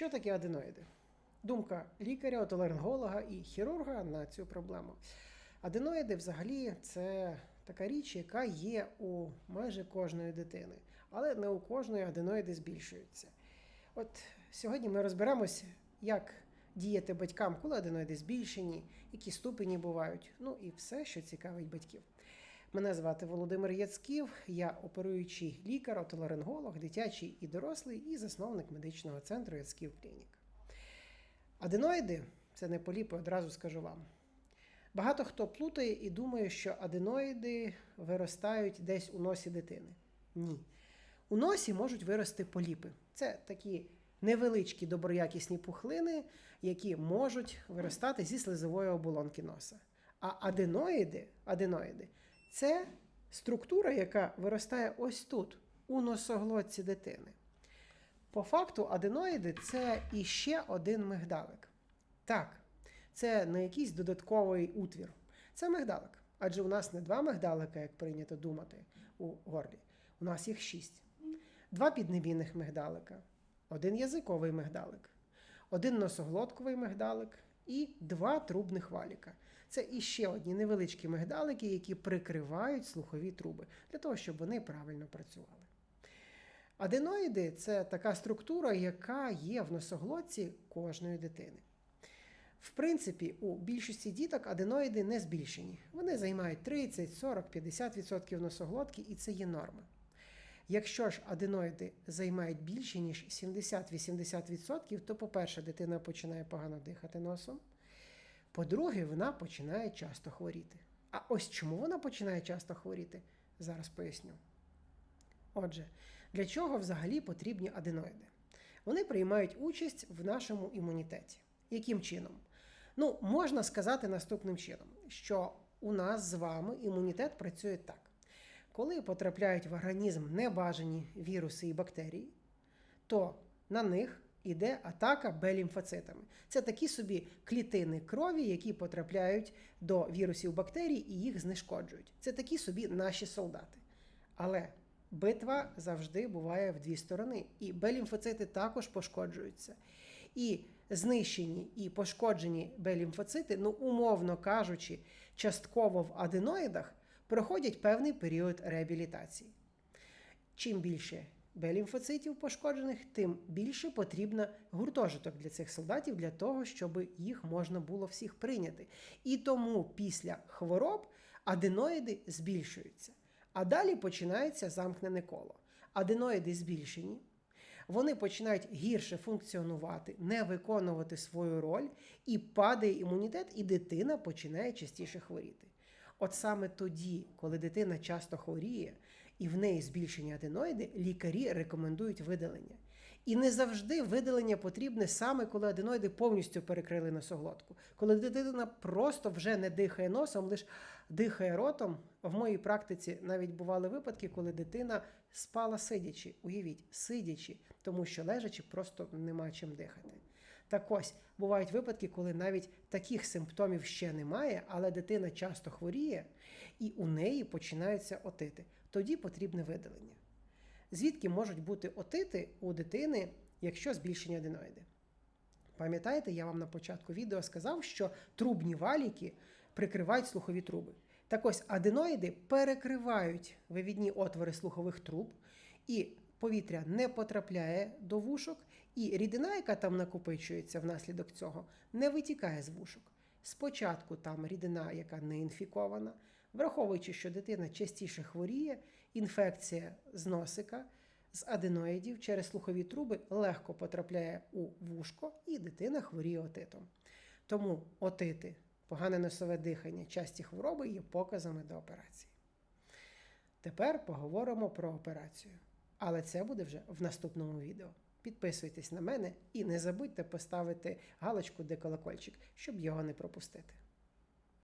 Що таке аденоїди? Думка лікаря, отоларинголога і хірурга на цю проблему. Аденоїди взагалі це така річ, яка є у майже кожної дитини, але не у кожної аденоїди збільшуються. От сьогодні ми розберемося, як діяти батькам, коли аденоїди збільшені, які ступені бувають, ну і все, що цікавить батьків. Мене звати Володимир Яцків, я оперуючий лікар, отоларинголог, дитячий і дорослий, і засновник медичного центру Яцків Клінік. Аденоїди це не поліпи, одразу скажу вам. Багато хто плутає і думає, що аденоїди виростають десь у носі дитини. Ні. У носі можуть вирости поліпи. Це такі невеличкі доброякісні пухлини, які можуть виростати зі слизової оболонки носа. А аденоїди, аденоїди це структура, яка виростає ось тут, у носоглотці дитини. По факту, аденоїди це іще один мигдалик. Так, це не якийсь додатковий утвір. Це мигдалик. Адже у нас не два мигдалика, як прийнято думати у горлі. У нас їх шість. Два піднебійних мигдалика, один язиковий мигдалик, один носоглотковий мигдалик і два трубних валіка. Це іще одні невеличкі мигдалики, які прикривають слухові труби для того, щоб вони правильно працювали. Аденоїди це така структура, яка є в носоглотці кожної дитини. В принципі, у більшості діток аденоїди не збільшені. Вони займають 30, 40, 50% носоглотки, і це є норма. Якщо ж аденоїди займають більше, ніж 70-80%, то, по-перше, дитина починає погано дихати носом. По-друге, вона починає часто хворіти. А ось чому вона починає часто хворіти, зараз поясню. Отже, для чого взагалі потрібні аденоїди? Вони приймають участь в нашому імунітеті. Яким чином? Ну, можна сказати наступним чином, що у нас з вами імунітет працює так. Коли потрапляють в організм небажані віруси і бактерії, то на них іде атака Б-лімфоцитами. Це такі собі клітини крові, які потрапляють до вірусів бактерій і їх знешкоджують. Це такі собі наші солдати. Але битва завжди буває в дві сторони, і Б-лімфоцити також пошкоджуються. І знищені і пошкоджені Б-лімфоцити, ну, умовно кажучи, частково в аденоїдах проходять певний період реабілітації. Чим більше Б-лімфоцитів пошкоджених, тим більше потрібно гуртожиток для цих солдатів для того, щоб їх можна було всіх прийняти. І тому після хвороб аденоїди збільшуються. А далі починається замкнене коло. Аденоїди збільшені, вони починають гірше функціонувати, не виконувати свою роль, і падає імунітет, і дитина починає частіше хворіти. От саме тоді, коли дитина часто хворіє і в неї збільшені аденоїди, лікарі рекомендують видалення. І не завжди видалення потрібне саме коли аденоїди повністю перекрили носоглотку. Коли дитина просто вже не дихає носом, лише дихає ротом. В моїй практиці навіть бували випадки, коли дитина спала сидячи, уявіть, сидячи, тому що лежачи просто нема чим дихати. Так ось бувають випадки, коли навіть таких симптомів ще немає, але дитина часто хворіє, і у неї починаються отити. Тоді потрібне видалення. Звідки можуть бути отити у дитини, якщо збільшені аденоїди? Пам'ятаєте, я вам на початку відео сказав, що трубні валіки прикривають слухові труби. Так ось аденоїди перекривають вивідні отвори слухових труб, і повітря не потрапляє до вушок, і рідина, яка там накопичується внаслідок цього, не витікає з вушок. Спочатку там рідина, яка не інфікована, враховуючи, що дитина частіше хворіє, інфекція з носика, з аденоїдів через слухові труби легко потрапляє у вушко, і дитина хворіє отитом. Тому отити, погане носове дихання, часті хвороби є показами до операції. Тепер поговоримо про операцію. Але це буде вже в наступному відео. Підписуйтесь на мене і не забудьте поставити галочку де колокольчик, щоб його не пропустити.